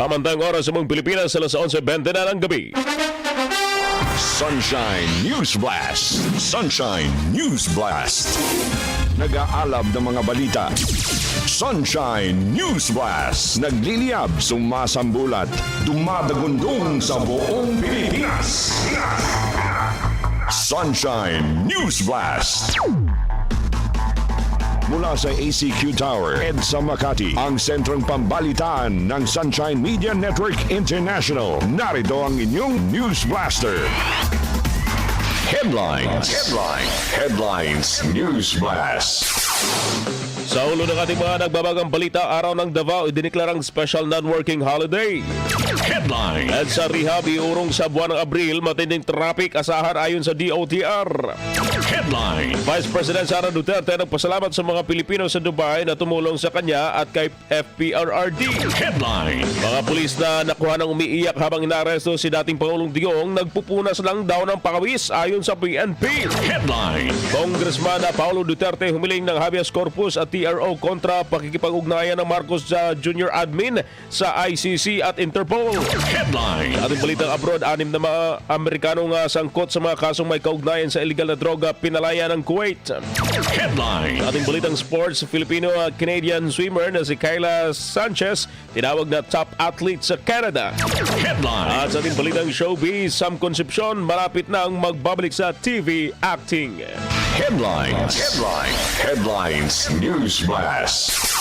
Pamantang oras sa mong Pilipinas, alas 11.20 na ng gabi. Sunshine News Blast. Sunshine News Blast. Nag-aalab ng mga balita. Sunshine News Blast. Nagliliyab, sumasambulat, dumadagundong sa buong Pilipinas. Sunshine News Blast. Mula sa ACQ Tower, EDSA Makati, ang sentrong pambalitaan ng Sunshine Media Network International. Narito ang inyong News Blaster. Headlines. Headlines. Headlines. News Blast. Sa ulo ng ating mga nagbabagang balita, araw ng Davao idiniklarang special non-working holiday. Headlines. At sa rehab, iurong sa buwan ng Abril, matinding traffic asahan ayon sa DOTR. Headline. Vice President Sara Duterte nagpasalamat sa mga Pilipino sa Dubai na tumulong sa kanya at kay FPRRD. Headline. Mga pulis na nakuha ng umiiyak habang inaaresto si dating Pangulong Digong nagpupunas lang daw ng pakawis ayon sa PNP. Headline. Congressman na Paulo Duterte humiling ng habeas corpus at TRO kontra pakikipag-ugnayan ng Marcos junior admin sa ICC at Interpol. Headline. Ating balitang abroad, anim na mga Amerikanong uh, sangkot sa mga kasong may kaugnayan sa illegal na droga pinalaya ng Kuwait. Headline. Ating balitang sports, Filipino-Canadian swimmer na si Kyla Sanchez tinawag na top athlete sa Canada. Headline. At sa ating balitang showbiz, Sam Concepcion malapit na ang magbabalik sa TV acting. Headlines. Headline. Headlines. News Blast.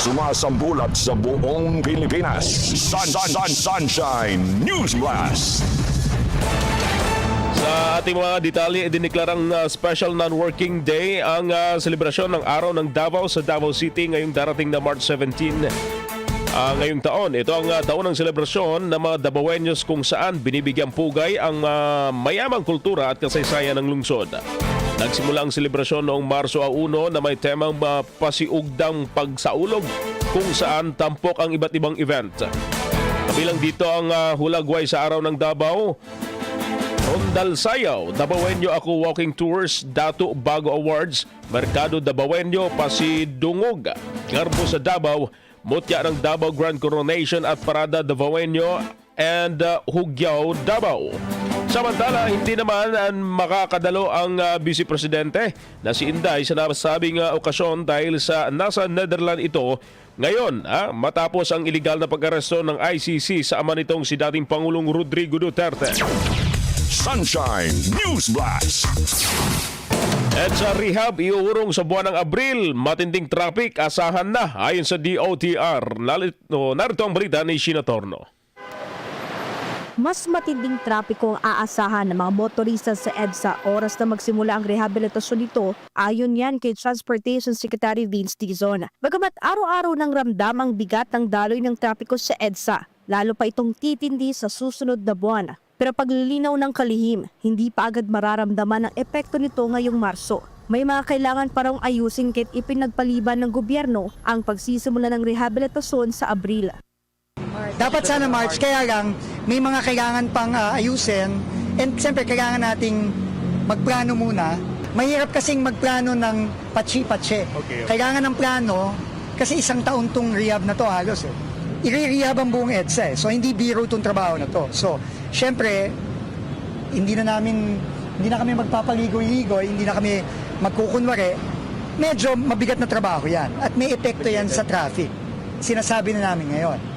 Sumasambulat sa buong Pilipinas. Sun, sun, sun, sunshine News Blast. Sa ating mga detalye, idiniklarang uh, special non-working day ang uh, selebrasyon ng araw ng Davao sa Davao City ngayong darating na March 17. Ah, ngayong taon, ito ang uh, taon ng selebrasyon ng mga Davaoenos kung saan binibigyang pugay ang uh, mayamang kultura at kasaysayan ng lungsod. Nagsimula ang selebrasyon noong Marso 1 na may temang pasiugdang pagsaulog kung saan tampok ang iba't ibang event. Kabilang dito ang uh, hulagway sa araw ng Davao, Rondal Sayaw, Dabawenyo Ako Walking Tours, Dato Bago Awards, Merkado Dabawenyo, Pasidungog, Garbo sa Davao, Mutya ng Davao Grand Coronation at Parada Dabawenyo and uh, Hugyaw, Davao. Samantala, hindi naman uh, makakadalo ang uh, Vice Presidente na si Inday sa nasabing uh, okasyon dahil sa nasa Netherlands ito ngayon, ah, matapos ang iligal na pag-aresto ng ICC sa ama nitong si dating Pangulong Rodrigo Duterte. Sunshine News Blast. At sa rehab, iuurong sa buwan ng Abril, matinding traffic, asahan na ayon sa DOTR. Narito, ang balita ni Sheena Torno. Mas matinding trapiko ang aasahan ng mga motorista sa EDSA oras na magsimula ang rehabilitasyon nito ayon yan kay Transportation Secretary Vince Dizon. Bagamat araw-araw nang ramdam ang bigat ng daloy ng trapiko sa EDSA, lalo pa itong titindi sa susunod na buwan. Pero paglilinaw ng kalihim, hindi pa agad mararamdaman ang epekto nito ngayong Marso. May mga kailangan pa raw ayusin kahit ipinagpaliban ng gobyerno ang pagsisimula ng rehabilitasyon sa Abril. Dapat sana March, kaya lang may mga kailangan pang ah, ayusin and siyempre kailangan nating magplano muna. Mahirap kasing magplano ng patsi-patsi. Kailangan ng plano kasi isang taon tong rehab na to halos eh. I-rehab ang buong EDSA eh. So hindi biro tong trabaho na to. So, syempre, hindi na namin, hindi na kami magpapaligoy-ligoy, hindi na kami magkukunwari. Medyo mabigat na trabaho yan. At may epekto yan sa traffic. Sinasabi na namin ngayon.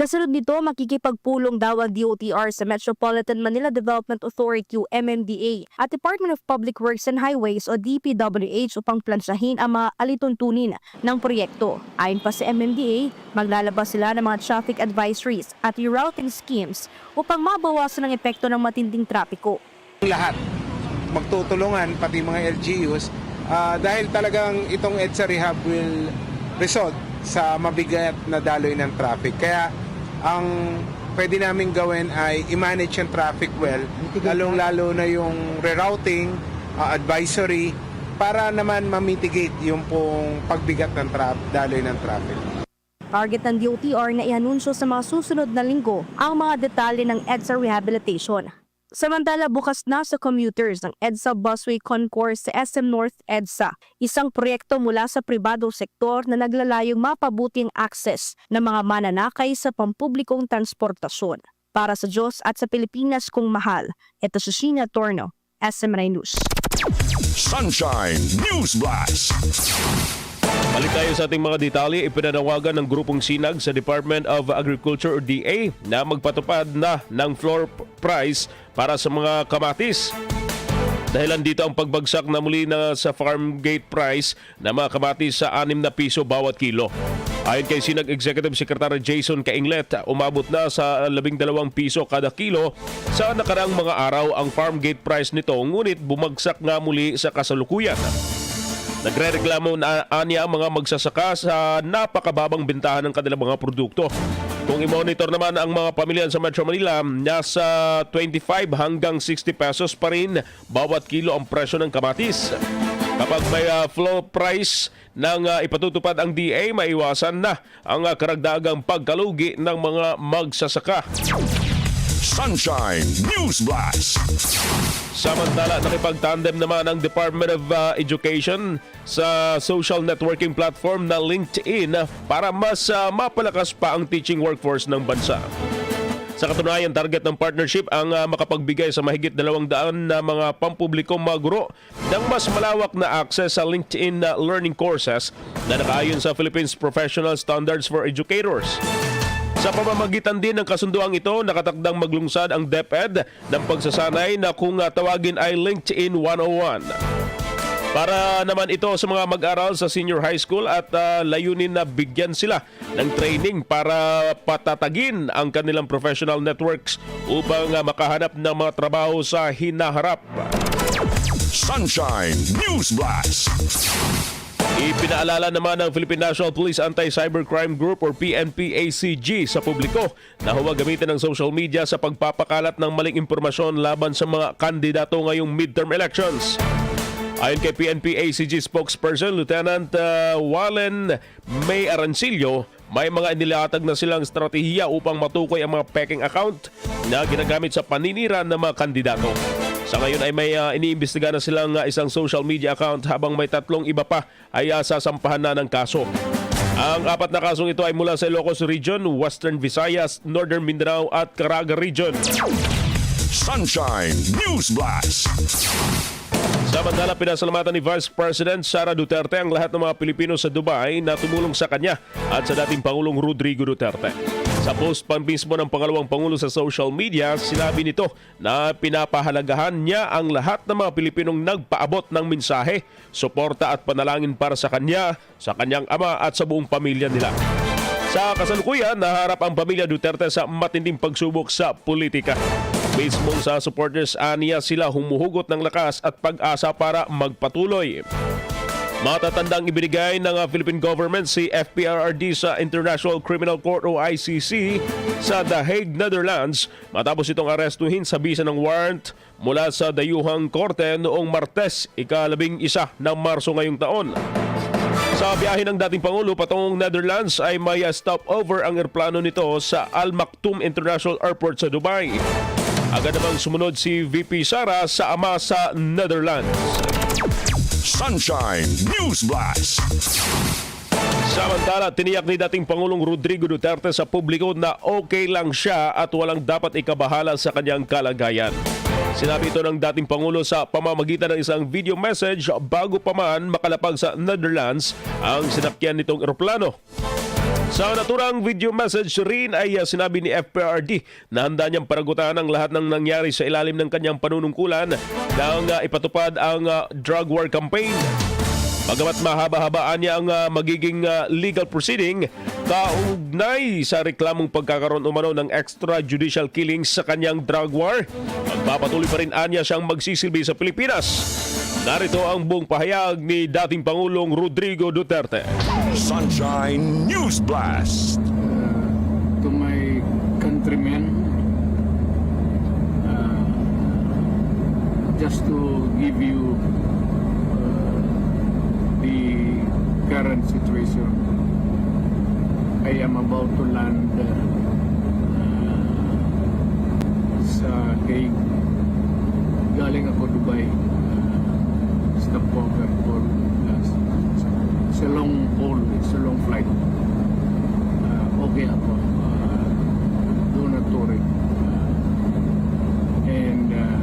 Kasunod nito, makikipagpulong daw ang DOTR sa Metropolitan Manila Development Authority o MMDA at Department of Public Works and Highways o DPWH upang plansyahin ang mga alituntunin ng proyekto. Ayon pa sa MMDA, maglalabas sila ng mga traffic advisories at rerouting schemes upang mabawasan ang epekto ng matinding trapiko. lahat magtutulungan pati mga LGUs ah, dahil talagang itong EDSA Rehab will result sa mabigat na daloy ng traffic. Kaya ang pwede namin gawin ay i-manage yung traffic well, lalong-lalo na yung rerouting, ah, advisory, para naman ma-mitigate yung pong pagbigat ng tra- daloy ng traffic. Target ng DOTR na ianunsyo sa mga susunod na linggo ang mga detalye ng EDSA rehabilitation. Samantala bukas na sa commuters ng EDSA Busway Concourse sa SM North EDSA, isang proyekto mula sa pribadong sektor na naglalayong mapabuting access ng mga mananakay sa pampublikong transportasyon. Para sa Diyos at sa Pilipinas kung mahal, ito si Sheena Torno, SM News. Sunshine News Blast. Balik tayo sa ating mga detalye, ipinanawagan ng grupong sinag sa Department of Agriculture o DA na magpatupad na ng floor price para sa mga kamatis. Dahilan dito ang pagbagsak na muli na sa farm gate price na mga kamatis sa 6 na piso bawat kilo. Ayon kay Sinag Executive Secretary Jason Kainglet, umabot na sa 12 piso kada kilo sa nakarang mga araw ang farm gate price nito ngunit bumagsak nga muli sa kasalukuyan. Nagre-reklamo na anya ang mga magsasaka sa napakababang bintahan ng kanilang mga produkto. Kung i-monitor naman ang mga pamilya sa Metro Manila, nasa 25 hanggang 60 pesos pa rin bawat kilo ang presyo ng kamatis. Kapag may uh, floor price ng uh, ipatutupad ang DA, maiwasan na ang uh, karagdagang pagkalugi ng mga magsasaka. Sunshine News Blast. Samantala, nakipag-tandem naman ang Department of uh, Education sa social networking platform na LinkedIn para mas uh, mapalakas pa ang teaching workforce ng bansa. Sa katunayan, target ng partnership ang uh, makapagbigay sa mahigit dalawang daan na mga pampublikong mga guro ng mas malawak na access sa LinkedIn na learning courses na nakaayon sa Philippines Professional Standards for Educators. Sa pamamagitan din ng kasunduang ito, nakatakdang maglungsad ang DepEd ng pagsasanay na kung uh, tawagin ay LinkedIn 101. Para naman ito sa mga mag-aral sa senior high school at uh, layunin na bigyan sila ng training para patatagin ang kanilang professional networks upang uh, makahanap ng mga trabaho sa hinaharap. Sunshine News Blast. Ipinaalala naman ng Philippine National Police Anti-Cybercrime Group or PNP-ACG sa publiko na huwag gamitin ng social media sa pagpapakalat ng maling impormasyon laban sa mga kandidato ngayong midterm elections. Ayon kay PNP-ACG spokesperson Lieutenant uh, Wallen May Arancillo, may mga inilatag na silang estratehiya upang matukoy ang mga peking account na ginagamit sa paninira ng mga kandidato. Sa ngayon ay may uh, iniimbestiga na silang uh, isang social media account habang may tatlong iba pa ay uh, sasampahan na ng kaso. Ang apat na kasong ito ay mula sa Ilocos Region, Western Visayas, Northern Mindanao at Caraga Region. Sunshine News Blast. Samantala, pinasalamatan ni Vice President Sara Duterte ang lahat ng mga Pilipino sa Dubai na tumulong sa kanya at sa dating Pangulong Rodrigo Duterte. Sa post pa mismo ng pangalawang Pangulo sa social media, sinabi nito na pinapahalagahan niya ang lahat ng mga Pilipinong nagpaabot ng mensahe, suporta at panalangin para sa kanya, sa kanyang ama at sa buong pamilya nila. Sa kasalukuyan, naharap ang pamilya Duterte sa matinding pagsubok sa politika. Mismo sa supporters aniya sila humuhugot ng lakas at pag-asa para magpatuloy. Matatandang ibinigay ng uh, Philippine government si FPRRD sa International Criminal Court o ICC sa The Hague, Netherlands matapos itong arestuhin sa bisa ng warrant mula sa dayuhang korte noong Martes, ikalabing isa ng Marso ngayong taon. Sa biyahe ng dating Pangulo patungong Netherlands ay may stopover ang aeroplano nito sa Al Maktoum International Airport sa Dubai. Agad namang sumunod si VP Sara sa ama sa Netherlands. Sunshine News Blast. Samantala, tiniyak ni dating Pangulong Rodrigo Duterte sa publiko na okay lang siya at walang dapat ikabahala sa kanyang kalagayan. Sinabi ito ng dating Pangulo sa pamamagitan ng isang video message bago pa man makalapag sa Netherlands ang sinakyan nitong eroplano. Sa naturang video message rin ay uh, sinabi ni FPRD na handa niyang paragutan ang lahat ng nangyari sa ilalim ng kanyang panunungkulan nang ipatupad ang uh, drug war campaign. Bagamat mahaba-habaan niya ang uh, magiging legal proceeding, kaugnay sa reklamong pagkakaroon umano ng extrajudicial killings sa kanyang drug war, magpapatuloy pa rin anya siyang magsisilbi sa Pilipinas. Narito ang buong pahayag ni dating Pangulong Rodrigo Duterte. Sunshine News Blast. to my countrymen uh, just to give you uh, the current situation I am about to land uh, sa Hague galing ako Dubai. Uh, for uh, it's a long haul, it's a long flight. Uh, okay ako. Uh, doon na touring. Uh, and uh,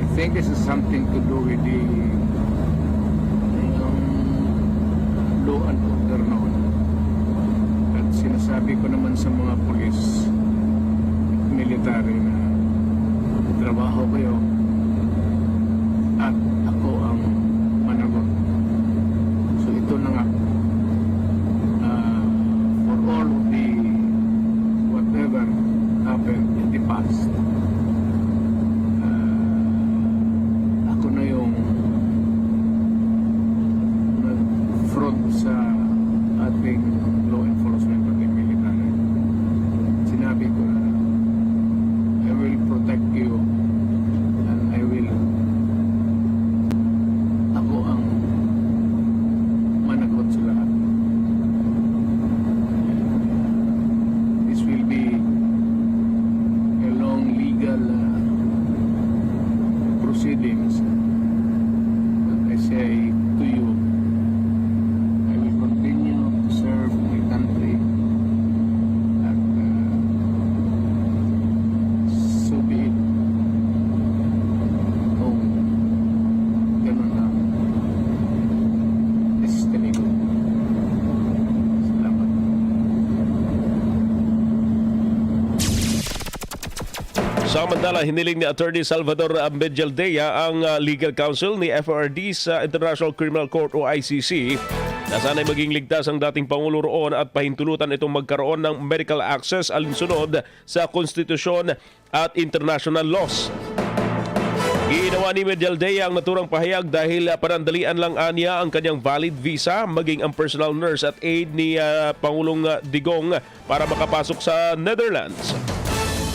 I think this is something to do with the um, and order noon. At sinasabi ko naman sa mga polis military na trabaho kayo at ako ang managot. So ito na nga. Uh, for all of the whatever happened in the past, uh, ako na yung nag-front sa ating law enforcement at ating military. Sinabi ko na I will protect you and I will ako ang managot sa lahat. This will be a long legal uh, proceedings. But I say to you, I will continue to serve my country at uh, so be it. Kung ganun ang destiny ko. Salamat. Samantala, hiniling ni Attorney Salvador Ambedjaldea ang uh, legal counsel ni FRD sa International Criminal Court o ICC na sana'y maging ligtas ang dating Pangulo roon at pahintulutan itong magkaroon ng medical access alinsunod sa konstitusyon at international laws. Ginawa ni Medjaldea ang naturang pahayag dahil uh, panandalian lang anya ang kanyang valid visa maging ang personal nurse at aide ni uh, Pangulong Digong para makapasok sa Netherlands.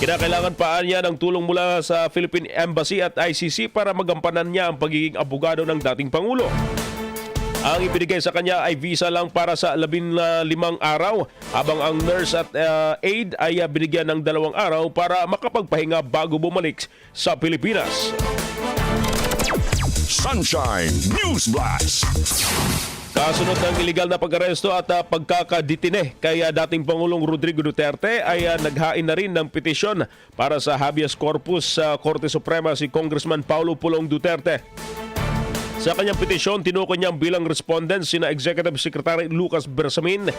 Kinakailangan pa niya ng tulong mula sa Philippine Embassy at ICC para magampanan niya ang pagiging abogado ng dating Pangulo. Ang ibinigay sa kanya ay visa lang para sa labing uh, limang araw habang ang nurse at uh, aide ay uh, binigyan ng dalawang araw para makapagpahinga bago bumalik sa Pilipinas. Sunshine News Blast. Kasunod ng iligal na pag-aresto at uh, pagkakaditine kay uh, dating Pangulong Rodrigo Duterte ay uh, naghain na rin ng petisyon para sa habeas corpus sa Korte Suprema si Congressman Paulo Pulong Duterte. Sa kanyang petisyon, tinukoy niyang bilang respondent sina Executive Secretary Lucas Bersamin,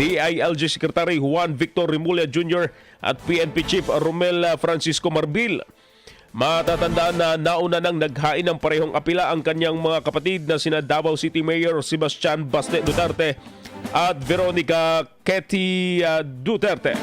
DILG Secretary Juan Victor Rimulya Jr. at PNP Chief Romel Francisco Marbil. Matatandaan na nauna nang naghain ng parehong apila ang kanyang mga kapatid na sina Davao City Mayor Sebastian Baste Duterte at Veronica Ketty uh, Duterte.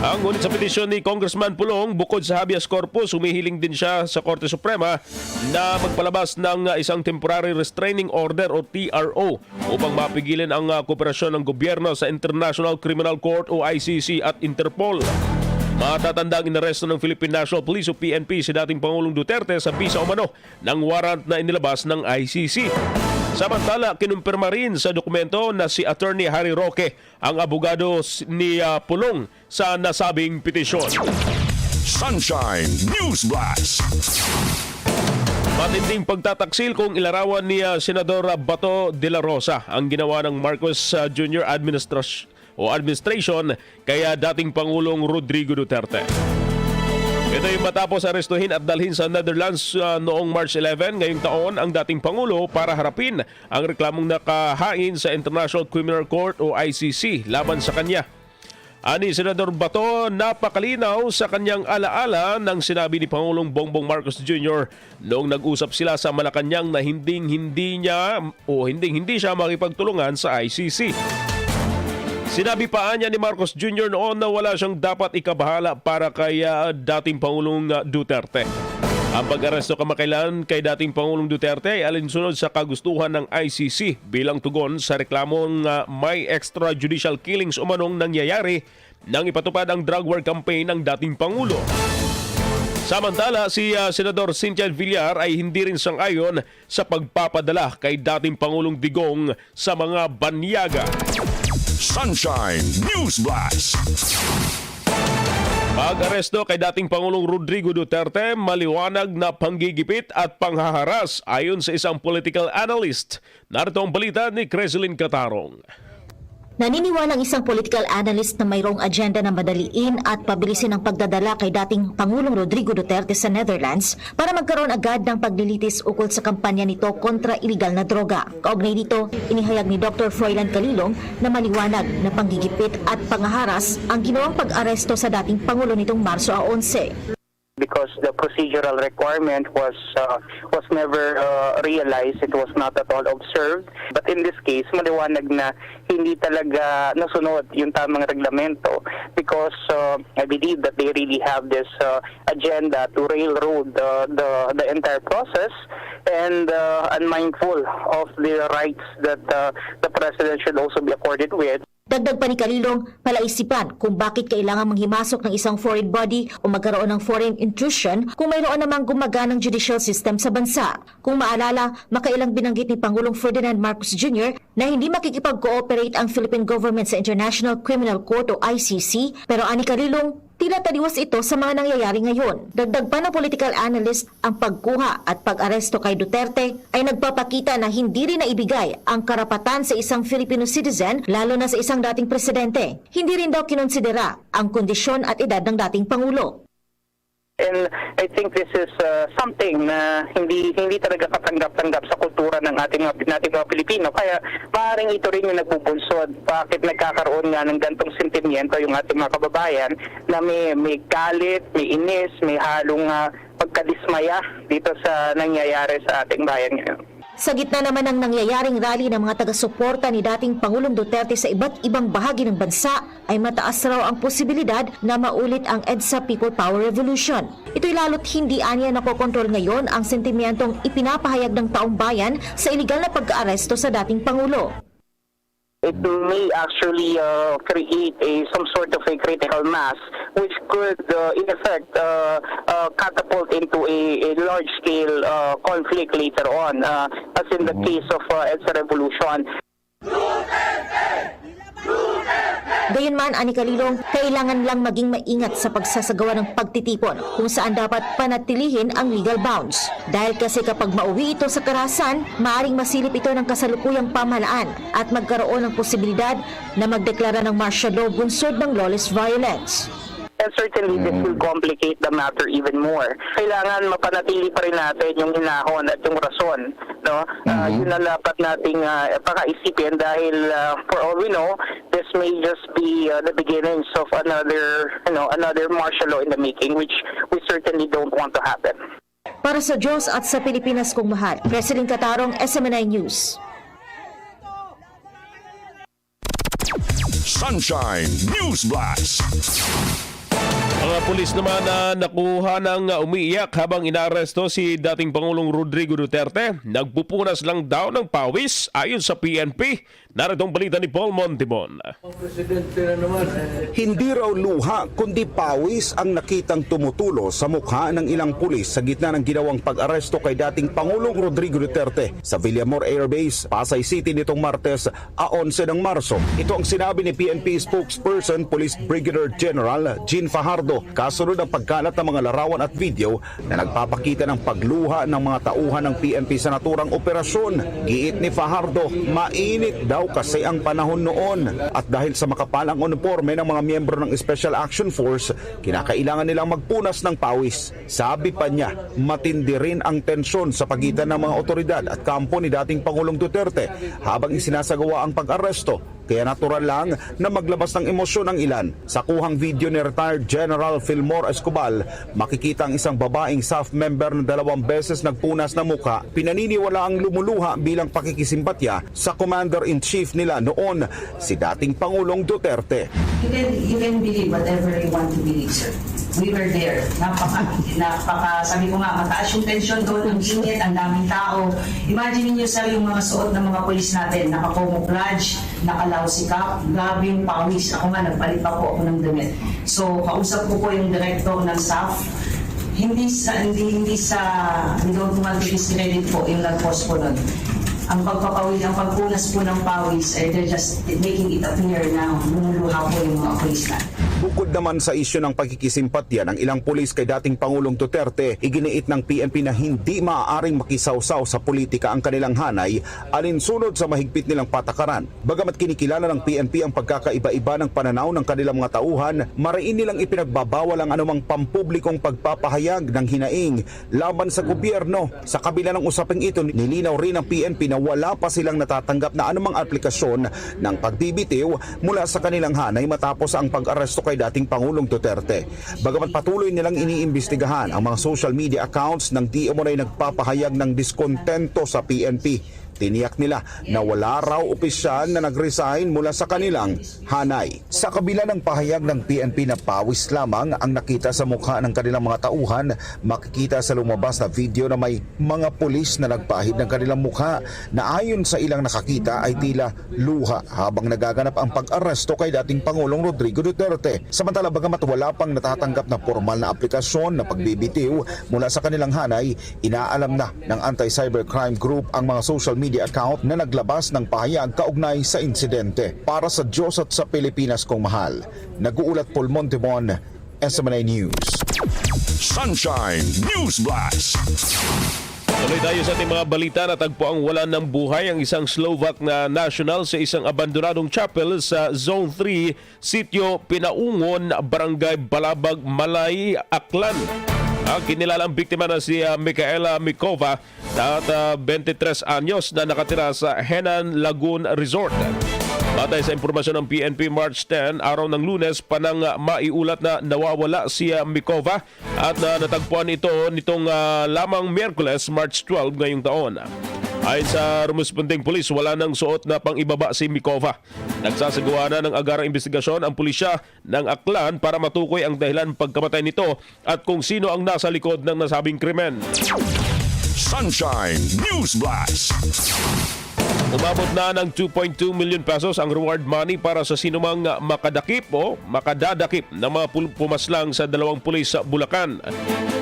Ang ngunit sa petisyon ni Congressman Pulong, bukod sa habeas corpus, humihiling din siya sa Korte Suprema na magpalabas ng uh, isang Temporary Restraining Order o TRO upang mapigilan ang uh, kooperasyon ng gobyerno sa International Criminal Court o ICC at Interpol. Matatanda ang inaresto ng Philippine National Police o PNP si dating Pangulong Duterte sa bisa umano ng warrant na inilabas ng ICC. Samantala, kinumpirma rin sa dokumento na si Attorney Harry Roque ang abogado ni uh, Pulong sa nasabing petisyon. Sunshine News Blast. Matinding pagtataksil kung ilarawan ni uh, Senador Bato de la Rosa ang ginawa ng Marcos uh, Jr. Administration o administration kaya dating Pangulong Rodrigo Duterte. Ito yung matapos arestuhin at dalhin sa Netherlands uh, noong March 11 ngayong taon ang dating Pangulo para harapin ang reklamong nakahain sa International Criminal Court o ICC laban sa kanya. Ani Senador Bato, napakalinaw sa kanyang alaala ng sinabi ni Pangulong Bongbong Marcos Jr. noong nag-usap sila sa Malacanang na hinding hindi niya o hinding hindi siya makipagtulungan sa ICC. Sinabi pa niya ni Marcos Jr. noon na wala siyang dapat ikabahala para kay uh, dating Pangulong uh, Duterte. Ang pag-aresto kamakailan kay dating Pangulong Duterte ay alinsunod sa kagustuhan ng ICC bilang tugon sa reklamong uh, may extrajudicial killings umanong nangyayari nang ipatupad ang drug war campaign ng dating Pangulo. Samantala, si uh, Senador Cynthia Villar ay hindi rin sang-ayon sa pagpapadala kay dating Pangulong Digong sa mga banyaga. Sunshine News Blast. Pag-aresto kay dating Pangulong Rodrigo Duterte, maliwanag na panggigipit at panghaharas ayon sa isang political analyst. Narito ang balita ni Creslin Catarong. Naniniwala ang isang political analyst na mayroong agenda na madaliin at pabilisin ang pagdadala kay dating Pangulong Rodrigo Duterte sa Netherlands para magkaroon agad ng paglilitis ukol sa kampanya nito kontra iligal na droga. Kaugnay dito, inihayag ni Dr. Froilan Calilong na maliwanag na panggigipit at pangaharas ang ginawang pag-aresto sa dating Pangulo nitong Marso 11. Because the procedural requirement was uh, was never uh, realized. It was not at all observed. But in this case maliwanag na hindi talaga nasunod yung tamang reglamento because uh, I believe that they really have this uh, agenda to railroad uh, the the entire process and uh, unmindful of the rights that uh, the president should also be accorded with Dagdag pa ni Kalilong, palaisipan kung bakit kailangan manghimasok ng isang foreign body o magkaroon ng foreign intrusion kung mayroon namang gumaganang judicial system sa bansa. Kung maalala, makailang binanggit ni Pangulong Ferdinand Marcos Jr. na hindi makikipag-cooperate ang Philippine government sa International Criminal Court o ICC, pero ani Kalilong, Tila taliwas ito sa mga nangyayari ngayon. Dagdag pa ng political analyst, ang pagkuha at pag-aresto kay Duterte ay nagpapakita na hindi rin naibigay ang karapatan sa isang Filipino citizen, lalo na sa isang dating presidente. Hindi rin daw kinonsidera ang kondisyon at edad ng dating Pangulo. And I think this is uh, something na hindi hindi talaga katanggap-tanggap sa kultura ng ating mga, nating mga Pilipino. Kaya maaaring ito rin yung nagbubunsod. Bakit nagkakaroon nga ng gantong sentimiento yung ating mga kababayan na may, may galit, may inis, may halong uh, pagkadismaya dito sa nangyayari sa ating bayan ngayon. Sa gitna naman ng nangyayaring rally ng mga taga-suporta ni dating Pangulong Duterte sa iba't ibang bahagi ng bansa, ay mataas raw ang posibilidad na maulit ang EDSA People Power Revolution. Ito'y lalo't hindi anya nakokontrol ngayon ang sentimentong ipinapahayag ng taong bayan sa iligal na pag-aaresto sa dating Pangulo. It may actually uh, create a some sort of a critical mass which could uh, in effect uh, uh, catapult into a, a large scale uh, conflict later on uh, as in the case of uh, EDSA revolution Gayunman, ani Kalilong, kailangan lang maging maingat sa pagsasagawa ng pagtitipon kung saan dapat panatilihin ang legal bounds. Dahil kasi kapag mauwi ito sa karahasan, maaring masilip ito ng kasalukuyang pamahalaan at magkaroon ng posibilidad na magdeklara ng martial law bunsod ng lawless violence. And certainly this will complicate the matter even more. Kailangan mapanatili pa rin natin yung hinahon at yung rason. No? Uh, yun na dapat nating uh, pakaisipin dahil uh, for all we know, this may just be uh, the beginnings of another, you know, another martial law in the making which we certainly don't want to happen. Para sa Diyos at sa Pilipinas kong mahal, President Katarong, SMNI News. Sunshine News Blast. Mga pulis naman na nakuha ng umiiyak habang inaresto si dating Pangulong Rodrigo Duterte. Nagpupunas lang daw ng pawis ayon sa PNP. Narito ang balita ni Paul na naman. Hindi raw luha kundi pawis ang nakitang tumutulo sa mukha ng ilang pulis sa gitna ng ginawang pag-aresto kay dating Pangulong Rodrigo Duterte sa Villamor Air Base, Pasay City nitong Martes a 11 ng Marso. Ito ang sinabi ni PNP spokesperson Police Brigadier General Jean Fajardo kasunod ang pagkalat ng mga larawan at video na nagpapakita ng pagluha ng mga tauhan ng PNP sa naturang operasyon. Giit ni Fajardo, mainit daw kasi ang panahon noon at dahil sa makapalang uniforme ng mga miyembro ng Special Action Force, kinakailangan nilang magpunas ng pawis. Sabi pa niya, matindi rin ang tensyon sa pagitan ng mga otoridad at kampo ni dating Pangulong Duterte habang isinasagawa ang pag-aresto kaya natural lang na maglabas ng emosyon ang ilan. Sa kuhang video ni retired General Fillmore Escobal, makikita ang isang babaeng staff member na dalawang beses nagpunas na muka, pinaniniwala ang lumuluha bilang pakikisimpatya sa Commander-in-Chief nila noon, si dating Pangulong Duterte. You can, you can believe whatever you want to believe, sir. We were there. Napaka, napaka, sabi ko nga, mataas yung tension doon, ang init, ang daming tao. Imagine niyo sir, yung mga suot ng mga polis natin, naka-camouflage, naka-lausikap, grabe yung pawis. Ako nga, nagpalit pa po ako ng damit. So, kausap ko po yung director ng staff, hindi sa hindi hindi sa hindi ko want to po yung nag-post po nun. Ang pagpapawid, ang pagpunas po ng pawis, eh, they're just making it appear na lumuluha po yung mga na. Bukod naman sa isyu ng pagkikisimpatya ng ilang pulis kay dating Pangulong Duterte, iginiit ng PNP na hindi maaaring makisawsaw sa politika ang kanilang hanay alinsunod sa mahigpit nilang patakaran. Bagamat kinikilala ng PNP ang pagkakaiba-iba ng pananaw ng kanilang mga tauhan, mariin nilang ipinagbabawal ang anumang pampublikong pagpapahayag ng hinaing laban sa gobyerno. Sa kabila ng usaping ito, nilinaw rin ng PNP na wala pa silang natatanggap na anumang aplikasyon ng pagbibitiw mula sa kanilang hanay matapos ang pag-aresto kay dating Pangulong Duterte. Bagamat patuloy nilang iniimbestigahan ang mga social media accounts ng di umunay nagpapahayag ng diskontento sa PNP. Tiniyak nila na wala raw opisyal na nag-resign mula sa kanilang hanay. Sa kabila ng pahayag ng PNP na pawis lamang ang nakita sa mukha ng kanilang mga tauhan, makikita sa lumabas na video na may mga pulis na nagpahid ng kanilang mukha na ayon sa ilang nakakita ay tila luha habang nagaganap ang pag-aresto kay dating Pangulong Rodrigo Duterte. Samantala bagamat wala pang natatanggap na formal na aplikasyon na pagbibitiw mula sa kanilang hanay, inaalam na ng Anti-Cybercrime Group ang mga social media account na naglabas ng pahayag kaugnay sa insidente. Para sa Diyos at sa Pilipinas kong mahal, nag-uulat Paul Montemon, SMNA News. Sunshine News Blast. Tuloy tayo sa ating mga balita na tagpo ang wala ng buhay ang isang Slovak na national sa isang abandonadong chapel sa Zone 3, Sitio Pinaungon, Barangay Balabag, Malay, Aklan. Ang kinilalang biktima na si Micaela Mikova at ah, 23 anyos na nakatira sa Henan Lagoon Resort. Batay sa impormasyon ng PNP March 10, araw ng lunes, panang ah, maiulat na nawawala si Mikova at na natagpuan ito nitong ah, lamang Miyerkules, March 12 ngayong taon. Ayon sa rumusponding pulis, wala nang suot na pang-ibaba si Mikova. Nagsasagawa na ng agarang investigasyon ang pulisya ng Aklan para matukoy ang dahilan pagkamatay nito at kung sino ang nasa likod ng nasabing krimen. Sunshine News Blast. Umabot na ng 2.2 million pesos ang reward money para sa sinumang makadakip o makadadakip na mga pumaslang sa dalawang pulis sa Bulacan.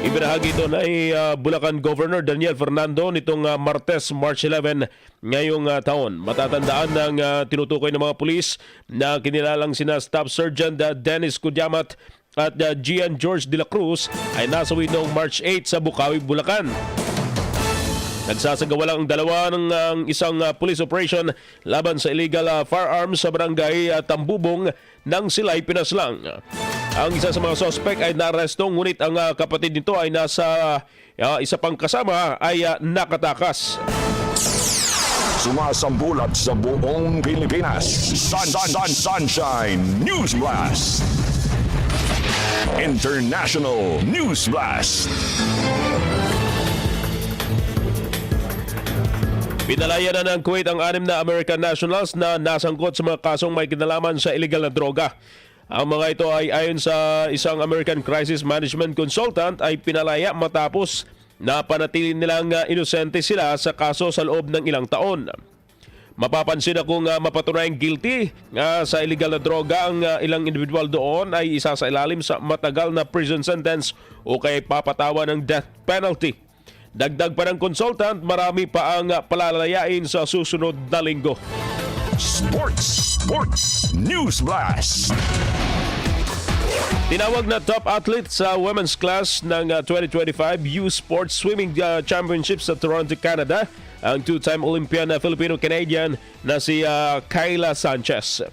Ibinahagi ito na uh, Bulacan Governor Daniel Fernando nitong uh, Martes, March 11 ngayong uh, taon. Matatandaan ng tinutukoy ng mga pulis na kinilalang sina Staff Sergeant Dennis Kudyamat at uh, Gian George de la Cruz ay nasawi noong March 8 sa Bukawi, Bulacan. Nagsasagawa lang ang dalawa ng ang isang uh, police operation laban sa illegal uh, firearms sa barangay uh, Tambubong nang sila'y pinaslang. Ang isa sa mga sospek ay naresto ngunit ang uh, kapatid nito ay nasa uh, isa pang kasama ay uh, nakatakas. Sumasambulat sa buong Pilipinas. Sun, sun, sun, sunshine News Blast. International News Blast. Pinalaya na ng Kuwait ang anim na American nationals na nasangkot sa mga kasong may kinalaman sa illegal na droga. Ang mga ito ay ayon sa isang American Crisis Management Consultant ay pinalaya matapos na panatili nilang uh, inosente sila sa kaso sa loob ng ilang taon. Mapapansin na kung uh, mapatunayang guilty nga sa illegal na droga ang ilang individual doon ay isa sa ilalim sa matagal na prison sentence o kay papatawa ng death penalty. Dagdag pa ng consultant, marami pa ang palalayain sa susunod na linggo. Sports, Sports News Blast. Tinawag na top athlete sa women's class ng uh, 2025 U Sports Swimming uh, Championships sa Toronto, Canada, ang two-time Olympian na Filipino-Canadian na si uh, Kyla Sanchez.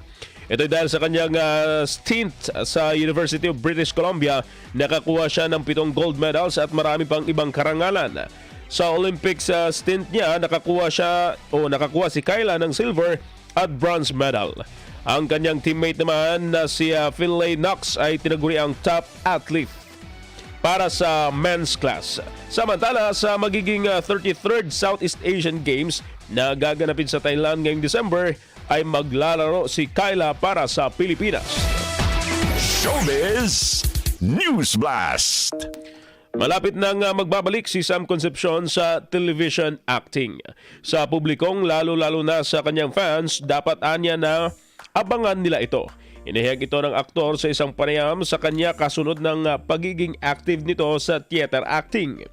Ito dahil sa kanyang uh, stint sa University of British Columbia, nakakuha siya ng pitong gold medals at marami pang ibang karangalan. Sa Olympics uh, stint niya, nakakuha siya o nakakuha si Kyla ng silver at bronze medal. Ang kanyang teammate naman na si uh, Finlay Knox ay tinaguri ang top athlete para sa men's class. Samantala sa magiging uh, 33rd Southeast Asian Games na gaganapin sa Thailand ngayong December ay maglalaro si Kyla para sa Pilipinas. Showbiz News Blast. Malapit nang magbabalik si Sam Concepcion sa television acting. Sa publikong lalo-lalo na sa kanyang fans, dapat anya na abangan nila ito. Inihag ito ng aktor sa isang panayam sa kanya kasunod ng pagiging active nito sa theater acting.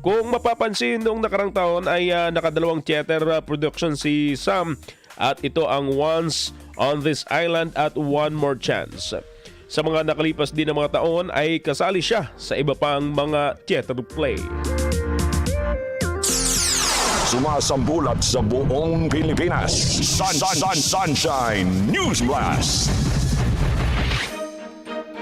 Kung mapapansin noong nakarang taon ay uh, nakadalawang theater uh, production si Sam at ito ang Once on This Island at One More Chance. Sa mga nakalipas din na mga taon ay kasali siya sa iba pang mga theater play. Sumasambulat sa buong Pilipinas. Sun, sun, sun, Sunshine News Blast.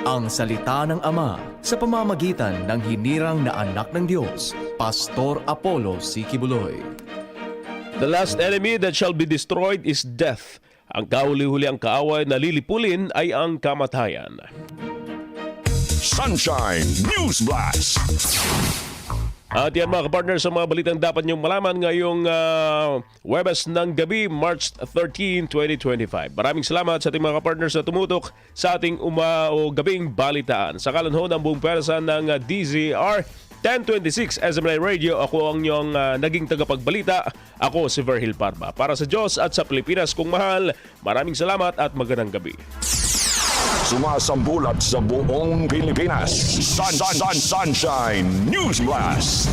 Ang salita ng Ama sa pamamagitan ng hinirang na anak ng Diyos, Pastor Apollo Sikibuloy. The last enemy that shall be destroyed is death. Ang kahuli-huli ang kaaway na lilipulin ay ang kamatayan. Sunshine News Blast. At yan mga kapartner sa mga balitang dapat niyong malaman ngayong uh, Webes ng gabi, March 13, 2025. Maraming salamat sa ating mga kapartners na tumutok sa ating uma o gabing balitaan. Sa kalan ho ng buong pwersa ng uh, DZR 1026 SMNI Radio, ako ang inyong uh, naging tagapagbalita. Ako si Verhil Parma. Para sa Diyos at sa Pilipinas kung mahal, maraming salamat at magandang gabi. Sumasambulat sa buong Pilipinas. Sun, sun, sun, Sunshine News Blast.